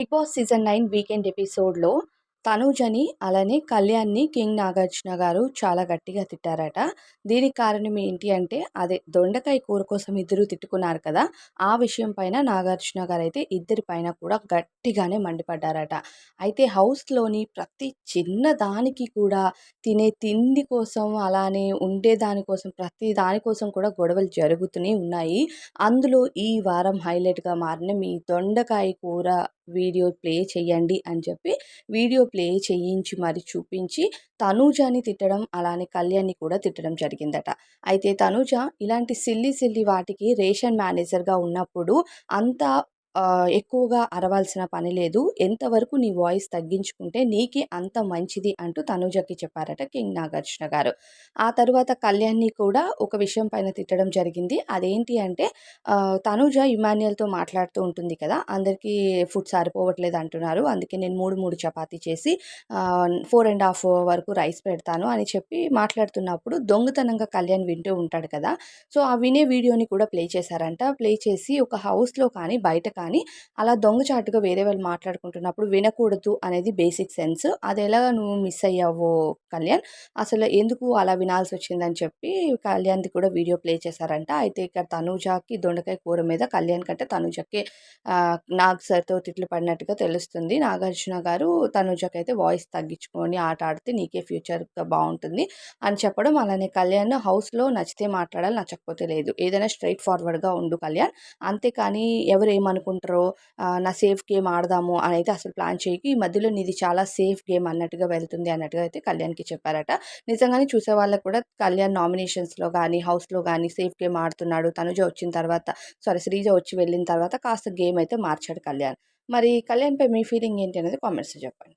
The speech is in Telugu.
Bigg Boss season nine weekend ఎపిసోడ్లో తనూజని అలానే కళ్యాణ్ని కింగ్ నాగార్జున గారు చాలా గట్టిగా తిట్టారట. దీనికి కారణం ఏంటి అంటే అదే దొండకాయ కూర కోసం ఇద్దరు తిట్టుకున్నారు కదా ఆ విషయం పైన నాగార్జున గారు అయితే ఇద్దరి పైన కూడా గట్టిగానే మండిపడ్డారట. అయితే హౌస్లోని ప్రతి చిన్న దానికి కూడా తినే తిండి కోసం అలానే ఉండే దానికోసం ప్రతి దానికోసం కూడా గొడవలు జరుగుతూనే ఉన్నాయి. అందులో ఈ వారం హైలైట్గా మారిన మీ దొండకాయ కూర వీడియో ప్లే చేయండి అని చెప్పి వీడియో ప్లే చేయించి మరి చూపించి తనూజాని తిట్టడం అలానే కళ్యాణ్ని కూడా తిట్టడం జరిగిందట. అయితే తనూజ ఇలాంటి సిల్లి సిల్లి వాటికి రేషన్ మేనేజర్గా ఉన్నప్పుడు అంత ఎక్కువగా అరవాల్సిన పని లేదు. ఎంతవరకు నీ వాయిస్ తగ్గించుకుంటే నీకే అంత మంచిది అంటూ తనుజకి చెప్పారట కింగ్ నాగార్జున గారు. ఆ తర్వాత కళ్యాణ్ని కూడా ఒక విషయం పైన తిట్టడం జరిగింది. అదేంటి అంటే తనుజ ఇమాన్యుయల్తో మాట్లాడుతూ ఉంటుంది కదా అందరికీ ఫుడ్ సరిపోవట్లేదు అంటున్నారు. అందుకే నేను మూడు మూడు చపాతీ చేసి ఫోర్ అండ్ హాఫ్ వరకు రైస్ పెడతాను అని చెప్పి మాట్లాడుతున్నప్పుడు దొంగతనంగా కళ్యాణ్ వింటూ ఉంటాడు కదా. సో ఆ వినే వీడియోని కూడా ప్లే చేశారంట. ప్లే చేసి ఒక హౌస్లో కానీ బయట కానీ అలా దొంగచాటుగా వేరే వాళ్ళు మాట్లాడుకుంటున్నప్పుడు వినకూడదు అనేది బేసిక్ సెన్స్. అది ఎలా నువ్వు మిస్ అయ్యావో కళ్యాణ్? అసలు ఎందుకు అలా వినాల్సి వచ్చిందని చెప్పి కళ్యాణ్ది కూడా వీడియో ప్లే చేశారంట. అయితే ఇక్కడ తనుజాకి దొండకాయ కూర మీద కళ్యాణ్ కంటే తనుజాకే నాగ్ సార్తో తిట్లు పడినట్టుగా తెలుస్తుంది. నాగార్జున గారు తనూజకి అయితే వాయిస్ తగ్గించుకొని ఆట ఆడితే నీకే ఫ్యూచర్గా బాగుంటుంది అని చెప్పడం అలానే కళ్యాణ్ హౌస్లో నచ్చితే మాట్లాడాలి నచ్చకపోతే లేదు. ఏదైనా స్ట్రైట్ ఫార్వర్డ్గా ఉండు కళ్యాణ్. అంతేకాని ఎవరు ఏమనుకుంటారో నా సేఫ్ గేమ్ ఆడదాము అని అయితే అసలు ప్లాన్ చేయకి. ఈ మధ్యలో నీది చాలా సేఫ్ గేమ్ అన్నట్టుగా వెళ్తుంది అన్నట్టుగా అయితే కళ్యాణ్కి చెప్పారట. నిజంగానే చూసే వాళ్ళకు కూడా కళ్యాణ్ నామినేషన్స్లో కానీ హౌస్లో కానీ సేఫ్ గేమ్ ఆడుతున్నాడు. తనుజ వచ్చిన తర్వాత సారీ శ్రీజ వచ్చి వెళ్ళిన తర్వాత కాస్త గేమ్ అయితే మార్చాడు కళ్యాణ్. మరి కళ్యాణ్పై మీ ఫీలింగ్ ఏంటి అనేది కామెంట్స్ చెప్పండి.